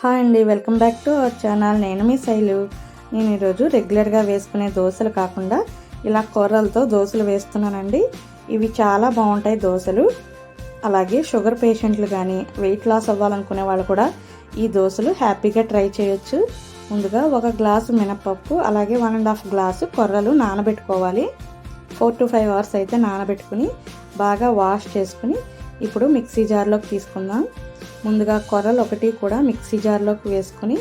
Hi అండి welcome back to our channel. నేను మీ శైలు. నేను ఈరోజు రెగ్యులర్గా వేసుకునే దోశలు కాకుండా ఇలా కూరలతో దోశలు వేస్తున్నానండి. ఇవి చాలా బాగుంటాయి దోశలు. అలాగే షుగర్ పేషెంట్లు కానీ వెయిట్ లాస్ అవ్వాలనుకునే వాళ్ళు కూడా ఈ దోశలు హ్యాపీగా ట్రై చేయొచ్చు. ముందుగా ఒక గ్లాసు మినపప్పు అలాగే వన్ అండ్ హాఫ్ గ్లాసు కొర్రలు నానబెట్టుకోవాలి. ఫోర్ టు ఫైవ్ అవర్స్ అయితే నానబెట్టుకుని బాగా వాష్ చేసుకుని ఇప్పుడు మిక్సీ జార్లోకి తీసుకుందాం. ముందుగా కొరలు ఒకటి కూడా మిక్సీ జార్లోకి వేసుకుని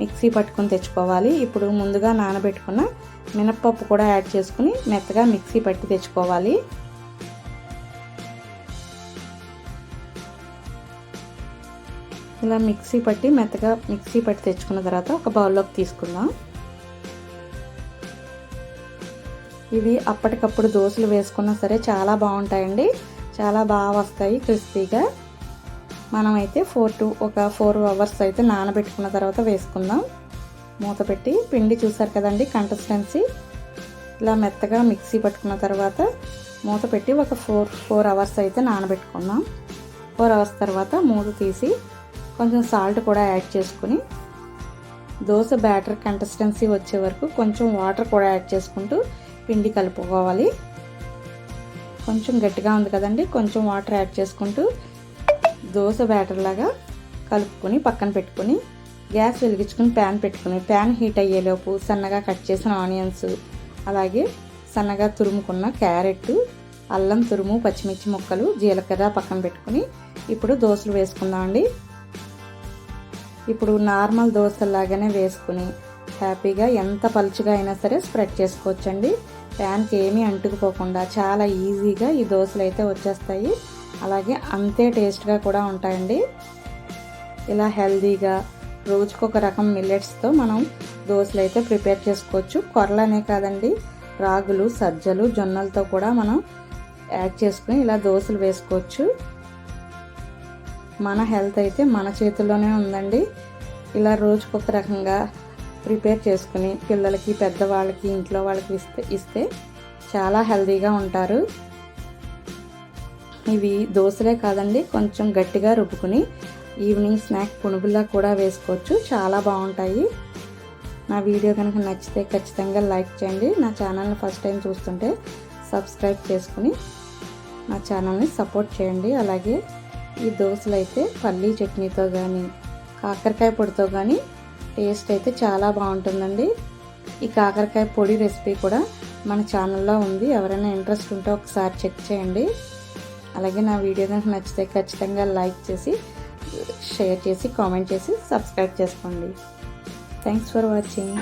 మిక్సీ పట్టుకొని తెచ్చుకోవాలి. ఇప్పుడు ముందుగా నానబెట్టుకున్న మినప్పప్పు కూడా యాడ్ చేసుకుని మెత్తగా మిక్సీ పట్టి తెచ్చుకోవాలి. ఇలా మిక్సీ పట్టి మెత్తగా మిక్సీ పట్టి తెచ్చుకున్న తర్వాత ఒక బౌల్లోకి తీసుకుందాం. ఇవి అప్పటికప్పుడు దోశలు వేసుకున్నా సరే చాలా బాగుంటాయండి. చాలా బాగా వస్తాయి క్రిస్పీగా. మనమైతే ఫోర్ టు ఒక ఫోర్ అవర్స్ అయితే నానబెట్టుకున్న తర్వాత వేసుకుందాం. మూత పెట్టి పిండి చూసారు కదండి కన్సిస్టెన్సీ ఇలా మెత్తగా మిక్సీ పట్టుకున్న తర్వాత మూత పెట్టి ఒక ఫోర్ ఫోర్ అవర్స్ అయితే నానబెట్టుకుందాం. ఫోర్ అవర్స్ తర్వాత మూత తీసి కొంచెం సాల్ట్ కూడా యాడ్ చేసుకుని దోశ బ్యాటర్ కన్సిస్టెన్సీ వచ్చే వరకు కొంచెం వాటర్ కూడా యాడ్ చేసుకుంటూ పిండి కలుపుకోవాలి. కొంచెం గట్టిగా ఉంది కదండి కొంచెం వాటర్ యాడ్ చేసుకుంటూ దోశ బ్యాటర్ లాగా కలుపుకొని పక్కన పెట్టుకొని గ్యాస్ వెలిగించుకుని ప్యాన్ పెట్టుకుని ప్యాన్ హీట్ అయ్యేలోపు సన్నగా కట్ చేసిన ఆనియన్స్ అలాగే సన్నగా తురుముకున్న క్యారెట్ అల్లం తురుము పచ్చిమిర్చి ముక్కలు జీలకర్ర పక్కన పెట్టుకుని ఇప్పుడు దోశలు వేసుకుందామండి. ఇప్పుడు నార్మల్ దోశలాగానే వేసుకుని హ్యాపీగా ఎంత పలుచగా అయినా సరే స్ప్రెడ్ చేసుకోవచ్చండి. ప్యాన్కి ఏమీ అంటుకుపోకుండా చాలా ఈజీగా ఈ దోశలు అయితే వచ్చేస్తాయి. అలాగే అంతే టేస్ట్గా కూడా ఉంటాయండి. ఇలా హెల్దీగా రోజుకొక రకం మిల్లెట్స్తో మనం దోశలు అయితే ప్రిపేర్ చేసుకోవచ్చు. కొరలనే కాదండి రాగులు సజ్జలు జొన్నలతో కూడా మనం యాడ్ చేసుకుని ఇలా దోశలు వేసుకోవచ్చు. మన హెల్త్ అయితే మన చేతుల్లోనే ఉందండి. ఇలా రోజుకొక రకంగా ప్రిపేర్ చేసుకుని పిల్లలకి పెద్దవాళ్ళకి ఇంట్లో వాళ్ళకి ఇస్తే ఇస్తే చాలా హెల్తీగా ఉంటారు. ఇవి దోశలే కాదండి కొంచెం గట్టిగా రుబ్బుకుని ఈవినింగ్ స్నాక్ పునుగుల్లా కూడా వేసుకోవచ్చు. చాలా బాగుంటాయి. నా వీడియో కనుక నచ్చితే ఖచ్చితంగా లైక్ చేయండి. నా ఛానల్ని ఫస్ట్ టైం చూస్తుంటే సబ్స్క్రైబ్ చేసుకుని నా ఛానల్ని సపోర్ట్ చేయండి. అలాగే ఈ దోశలు అయితే పల్లీ చట్నీతో కానీ కాకరకాయ పొడితో కానీ టేస్ట్ అయితే చాలా బాగుంటుందండి. ఈ కాకరకాయ పొడి రెసిపీ కూడా మన ఛానల్లో ఉంది. ఎవరైనా ఇంట్రెస్ట్ ఉంటే ఒకసారి చెక్ చేయండి. అలాగే నా వీడియో కనుక నచ్చితే ఖచ్చితంగా లైక్ చేసి షేర్ చేసి కామెంట్ చేసి సబ్స్క్రైబ్ చేసుకోండి. Thanks for watching